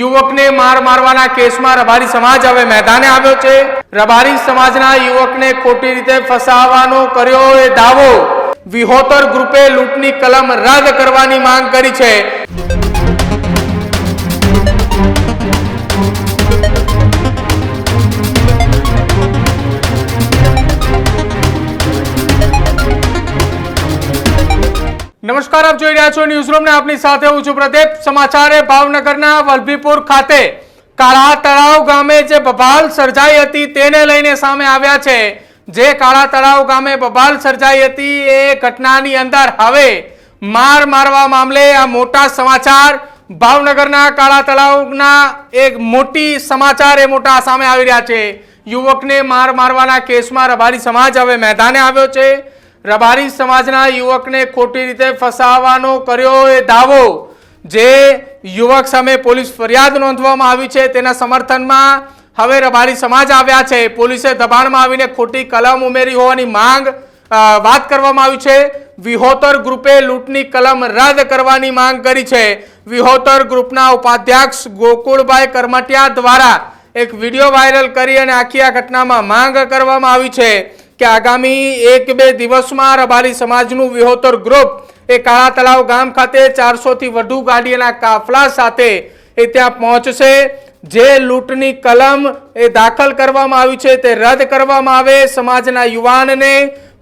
યુવકને માર મારવાના કેસમાં રબારી સમાજ હવે મેદાને આવ્યો છે. રબારી સમાજના યુવકને ખોટી રીતે ફસાવવાનો કર્યો એ દાવો. વિહોતર ગ્રુપે લૂંટની કલમ રદ કરવાની માંગ કરી છે. નમસ્કાર, આપ જોઈ રહ્યા છો ન્યૂઝરૂમ ને આપની સાથે હું છું પ્રદીપ. સમાચારે ભાવનગરના વલભીપુર ખાતે કાળા તળાવ ગામે જે બબાલ સર્જાઈ હતી તેને લઈને સામે આવ્યા છે. જે કાળા તળાવ ગામે બબાલ સર્જાઈ હતી એ ઘટનાની અંદર હવે માર મારવા મામલે આ મોટા સમાચાર ભાવનગરના કાળા તળાવના એક મોટી સમાચાર એ મોટા સામે આવી રહ્યા છે. યુવકને માર મારવાના કેસમાં રબારી સમાજ હવે મેદાને આવ્યો છે. રબારી સમાજના યુવકને ખોટી રીતે ફસાવવાનો કર્યો એ દાવો જે યુવક સામે પોલીસ ફરિયાદ નોંધવામાં આવી છે, તેના સમર્થનમાં હવે રબારી સમાજ આવ્યા છે. પોલીસે દબાણમાં આવીને ખોટી કલમ ઉમેરી હોવાની માંગ વાત કરવામાં આવી છે. વિહોતર ગ્રુપે લૂંટની કલમ રદ કરવાની માંગ કરી છે. વિહોતર ગ્રુપના ઉપાધ્યક્ષ ગોકુળભાઈ કરમટિયા દ્વારા એક વીડિયો વાયરલ કરી અને આખી આ ઘટનામાં માંગ કરવામાં આવી છે. કે આગામી એક બે દિવસમાં રબારી સમાજનું વિહોતર ગ્રુપ એ કાળા તળાવ ગામ ખાતે ચારસોથી વધુ ગાડીના કાફલા સાથે એ ત્યાં પહોંચશે. જે લૂંટની કલમ એ દાખલ કરવામાં આવી છે તે રદ કરવામાં આવે. સમાજના યુવાનને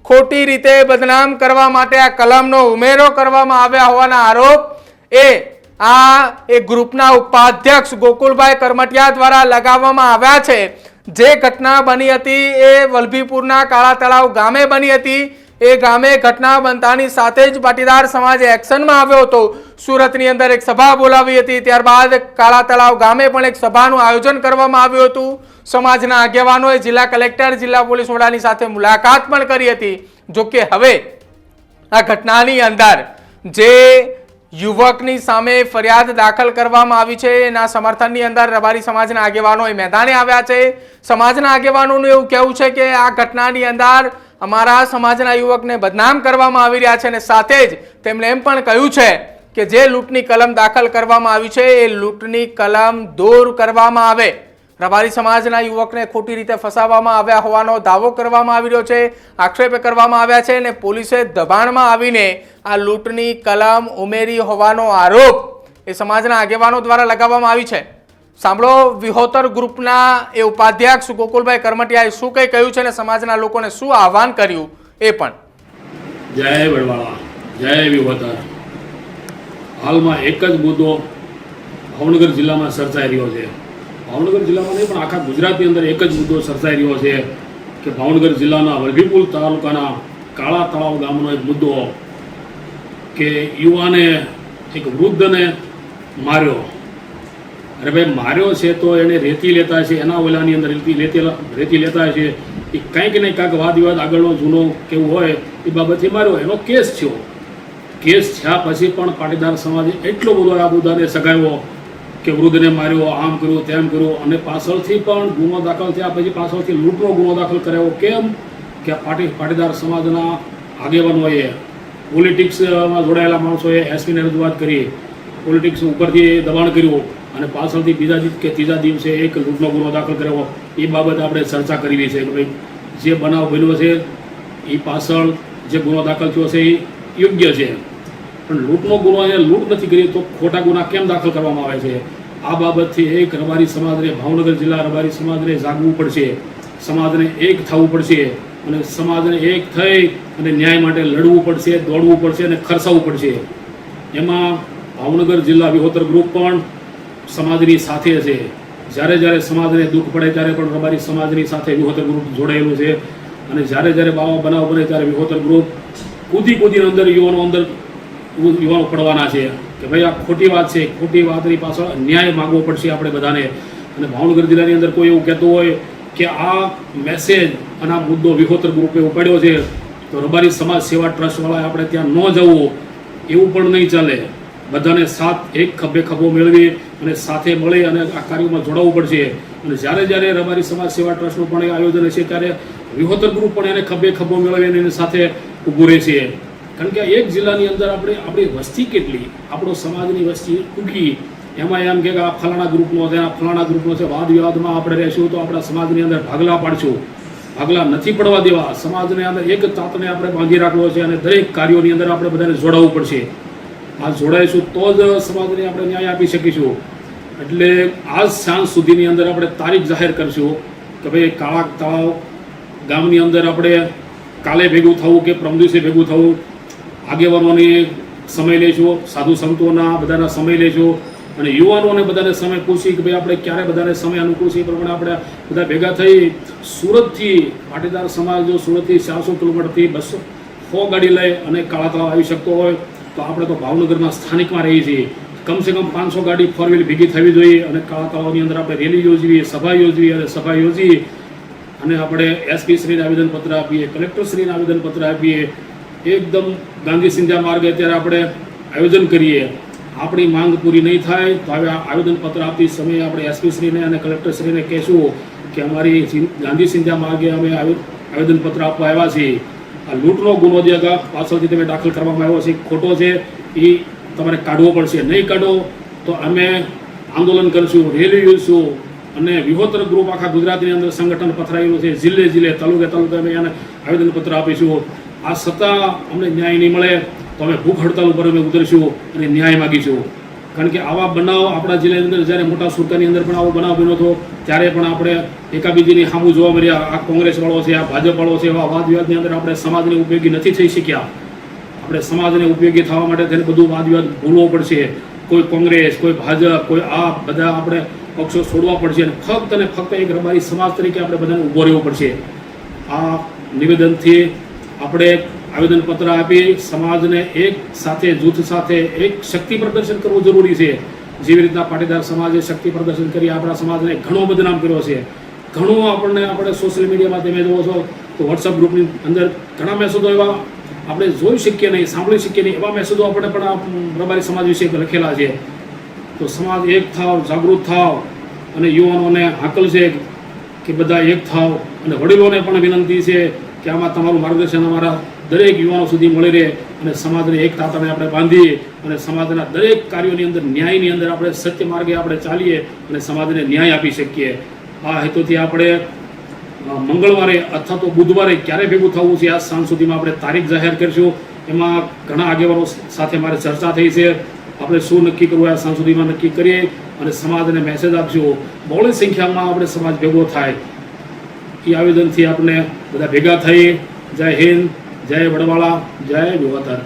ખોટી રીતે બદનામ કરવા માટે આ કલમનો ઉમેરો કરવામાં આવ્યા હોવાના આરોપ. એ, આ એ ગ્રુપના ઉપાધ્યક્ષ ગોકુલભાઈ કરમટિયા દ્વારા લગાવવામાં આવ્યા છે. જે ઘટના બની હતી એ વલભીપુરના કાળા તળાવ ગામે બની હતી. એ ગામે ઘટના બનતાની સાથે જ પાટીદાર સમાજ એક્શનમાં આવ્યો હતો. સુરતની અંદર એક સભા બોલાવી હતી. ત્યારબાદ કાળા તળાવ ગામે પણ એક સભાનું આયોજન કરવામાં આવ્યું હતું. સમાજના આગેવાનોએ જિલ્લા કલેક્ટર, જિલ્લા પોલીસ વડાની સાથે મુલાકાત પણ કરી હતી. જોકે હવે આ ઘટનાની અંદર જે યુવકની સામે ફરિયાદ દાખલ કરવામાં આવી છે. એના સમર્થનની અંદર રબારી સમાજના આગેવાનો એ મેદાને આવ્યા છે. સમાજના આગેવાનોનું એવું કહેવું છે કે આ ઘટનાની અંદર અમારા સમાજના યુવકને બદનામ કરવામાં આવી રહ્યા છે અને સાથે જ તેમણે એમ પણ કહ્યું છે કે જે લૂંટની કલમ દાખલ કરવામાં આવી છે, એ લૂંટની કલમ દૂર કરવામાં આવે. રબારી સમાજના યુવકને ખોટી રીતે ફસાવવામાં આવ્યા હોવાનો દાવો કરવામાં આવી રહ્યો છે, આક્ષેપ કરવામાં આવ્યા છે અને પોલીસે દબાણમાં આવીને આ લૂંટની કલમ ઉમેરી હોવાનો આરોપ એ સમાજના આગેવાનો દ્વારા લગાવવામાં આવી છે. સાંભળો, વિહોતર ગ્રુપના એ ઉપાધ્યક્ષ ગોકુલભાઈ કરમટિયાએ શું કંઈ કહ્યું છે અને સમાજના લોકોને શું આહવાન કર્યું એ પણ. જય વડવાળા, જય વિહોતર. હાલમાં એક જ મુદ્દો ભાવનગર જિલ્લામાં સર્જાઈ રહ્યો છે. ભાવનગર જિલ્લામાં નહીં, પણ આખા ગુજરાતની અંદર એક જ મુદ્દો સર્જાઈ રહ્યો છે કે ભાવનગર જિલ્લાના વલભીપુર તાલુકાના કાળા તળાવ ગામનો એક મુદ્દો કે યુવાને એક વૃદ્ધને માર્યો. અરે ભાઈ, માર્યો છે તો એને રેતી લેતા છે એના ઓલાની અંદર રેતી રેતી લેતા છે એ કંઈક ને કાંઈક વાદ વિવાદ આગળનો જૂનો કેવું હોય એ બાબતથી માર્યો. એનો કેસ થયો. કેસ થયા પછી પણ પાટીદાર સમાજે એટલો બધો આ મુદ્દાને સગાવ્યો કે વૃદ્ધને માર્યો, આમ કર્યું, તેમ કર્યું અને પાછળથી પણ ગુનો દાખલ થયા પછી પાછળથી લૂંટનો ગુનો દાખલ કરાયો. કેમ? કે પાટી, પાટીદાર સમાજના આગેવાનોએ, પોલિટિક્સમાં જોડાયેલા માણસોએ એસપીને રજૂઆત કરી. પોલિટિક્સ ઉપરથી દબાણ કર્યું અને પાછળથી બીજા કે ત્રીજા દિવસે એક લૂંટનો ગુનો દાખલ કર્યો. એ બાબત આપણે ચર્ચા કરેલી છે. કે ભાઈ જે બનાવ બન્યો છે, એ પાછળ જે ગુનો દાખલ થયો છે, એ યોગ્ય છે. પણ લૂંટનો ગુનો એ લૂંટ નથી કરી તો ખોટા ગુના કેમ દાખલ કરવામાં આવે છે? આ બાબતથી એક રબારી સમાજને, ભાવનગર જિલ્લા રબારી સમાજને જાગવું પડશે. સમાજને એક થવું પડશે અને સમાજને એક થઈ અને ન્યાય માટે લડવું પડશે, દોડવું પડશે અને ખર્ચાવવું પડશે. એમાં ભાવનગર જિલ્લા વિહોતર ગ્રુપ પણ સમાજની સાથે છે. જ્યારે જ્યારે સમાજને દુઃખ પડે ત્યારે પણ રબારી સમાજની સાથે વિહોતર ગ્રુપ જોડાયેલું છે. અને જ્યારે જ્યારે બાવા બનાવ બને ત્યારે વિહોતર ગ્રુપ કૂદી કૂદીને અંદર, યુવાનો અંદર યુવાનો પડવાના છે. કે ભાઈ આ ખોટી વાત છે, ખોટી વાતની પાછળ ન્યાય માગવો પડશે આપણે બધાને. અને ભાવનગર જિલ્લાની અંદર કોઈ એવું કહેતું હોય કે આ મેસેજ અને આ મુદ્દો વિહોતર ગ્રુપે ઉપાડ્યો છે, તો રબારી સમાજ સેવા ટ્રસ્ટવાળાએ આપણે ત્યાં ન જવું, એવું પણ નહીં ચાલે. બધાને સાથ એક ખભે ખભો મેળવી અને સાથે મળી અને આ કાર્યમાં જોડાવવું પડશે. અને જ્યારે જ્યારે રબારી સમાજ સેવા ટ્રસ્ટનું પણ આયોજન હશે, ત્યારે વિહોતર ગ્રુપ પણ એને ખભે ખભો મેળવીને એની સાથે ઊભું રહેશે. કારણ કે એક જિલ્લાની અંદર આપણે આપણી વસ્તી કેટલી, આપણો સમાજની વસ્તી ટૂંકી એમાં એમ કે આ ફલાણા ગ્રુપનો છે, આ ફલાણા ગ્રુપનો છે, વાદ વિવાદમાં આપણે રહેશું તો આપણા સમાજની અંદર ભાગલા પાડશું. ભાગલા નથી પડવા દેવા. સમાજને અંદર એક તાતને આપણે બાંધી રાખવો છે અને દરેક કાર્યોની અંદર આપણે બધાને જોડાવવું પડશે. આ જોડાઈશું તો જ સમાજને આપણે ન્યાય આપી શકીશું. એટલે આજ સાંજ સુધીની અંદર આપણે તારીખ જાહેર કરશું કે ભાઈ કાળા તળાવ ગામની અંદર આપણે કાલે ભેગું થવું કે પ્રમદિવસે ભેગું થવું. આગેવાનોની સમય લેજો, સાધુ સંતોના બધાના સમય લેજો અને યુવાનોને બધાને સમય પૂછી કે ભાઈ આપણે ક્યારે બધાને સમય અનુકૂળ છે એ પ્રમાણે આપણે બધા ભેગા થઈ સુરતથી પાટીદાર સમાજ જો સુરતથી ચારસો કિલોમીટરથી બસો સો ગાડી લઈ અને કાળા તળાવ આવી શકતો હોય તો આપણે તો ભાવનગરમાં સ્થાનિકમાં રહીએ છીએ. કમસે કમ પાંચસો ગાડી ફોર વ્હીલ ભેગી થવી જોઈએ અને કાળા તળાવની અંદર આપણે રેલી યોજવી, સભા યોજવી અને સભા યોજી અને આપણે એસપી શ્રીને આવેદનપત્ર આપીએ, કલેક્ટર શ્રીને આવેદનપત્ર આપીએ એકદમ ગાંધી સિંધ્યા માર્ગે અત્યારે આપણે આયોજન કરીએ. આપણી માંગ પૂરી નહીં થાય તો હવે આવેદનપત્ર આપતી સમયે આપણે એસપી શ્રીને અને કલેક્ટરશ્રીને કહેશું કે અમારી ગાંધી સિંધ્યા માર્ગે અમે આવે- આવેદનપત્ર આપવા આવ્યા છીએ. આ લૂંટનો ગુનો જે પાછળથી તમે દાખલ કરવામાં આવ્યો છે ખોટો છે એ તમારે કાઢવો પડશે. નહીં કાઢો તો અમે આંદોલન કરશું, રેલી યોજશું અને વિહોતર ગ્રુપ આખા ગુજરાતની અંદર સંગઠન પથરાયેલું છે. જિલ્લે જિલ્લે, તાલુકે તાલુકે અમે એને આવેદનપત્ર આપીશું. આ છતાં અમને ન્યાય નહીં મળે, તો અમે ભૂખ હડતાલ ઉપર અમે ઉતરીશું અને ન્યાય માગીશું. કારણ કે આવા બનાવ આપણા જિલ્લાની અંદર, જ્યારે મોટા સુરતાની અંદર પણ આવો બનાવ બન્યો હતો, ત્યારે પણ આપણે એકાબીજીની સામું જોવા મળ્યા. આ કોંગ્રેસવાળો છે, આ ભાજપવાળો છે, એવા વાદ વિવાદની અંદર આપણે સમાજને ઉપયોગી નથી થઈ શક્યા. આપણે સમાજને ઉપયોગી થવા માટે થઈને બધું વાદ વિવાદ ભૂલવો પડશે. કોઈ કોંગ્રેસ, કોઈ ભાજપ, કોઈ આ બધા આપણે પક્ષો છોડવા પડશે અને ફક્ત અને ફક્ત એક રબારી સમાજ તરીકે આપણે બધાને ઊભો રહેવું પડશે. આ નિવેદનથી આપણે આવેદનપત્ર આપી સમાજને એક સાથે, જૂથ સાથે એક શક્તિ પ્રદર્શન કરવું જરૂરી છે. જેવી રીતના પાટીદાર સમાજે શક્તિ પ્રદર્શન કરી આપણા સમાજને ઘણો બદનામ કર્યો છે. ઘણું આપણને આપણે સોશિયલ મીડિયામાં તમે જુઓ છો તો વોટ્સઅપ ગ્રુપની અંદર ઘણા મેસેજો એવા આપણે જોઈ શકીએ નહીં, સાંભળી શકીએ નહીં. એવા મેસેજો આપણે પણ પ્રભારી સમાજ વિશે લખેલા છે. તો સમાજ એક થાવ, જાગૃત થાવ અને યુવાનોને હાકલ છે કે બધા એક થાવ. અને વડીલોને પણ વિનંતી છે કે આમાં તમારું માર્ગદર્શન અમારા દરેક યુવાનો સુધી મળી રહે અને સમાજને એક તાતાને આપણે બાંધીએ અને સમાજના દરેક કાર્યોની અંદર ન્યાયની અંદર આપણે સત્ય માર્ગે આપણે ચાલીએ અને સમાજને ન્યાય આપી શકીએ. આ હેતુથી આપણે મંગળવારે અથવા તો બુધવારે ક્યારે ભેગું થવું છે આ સાંજ સુધીમાં આપણે તારીખ જાહેર કરીશું. એમાં ઘણા આગેવાનો સાથે મારે ચર્ચા થઈ છે. આપણે શું નક્કી કરવું આ સાંજ સુધીમાં નક્કી કરીએ અને સમાજને મેસેજ આપશું બહોળી સંખ્યામાં આપણે સમાજ ભેગો થાય. એ આવેદનથી આપણે બધા ભેગા થઈ જય હિન્દ જય વડવાળા જય વિવતર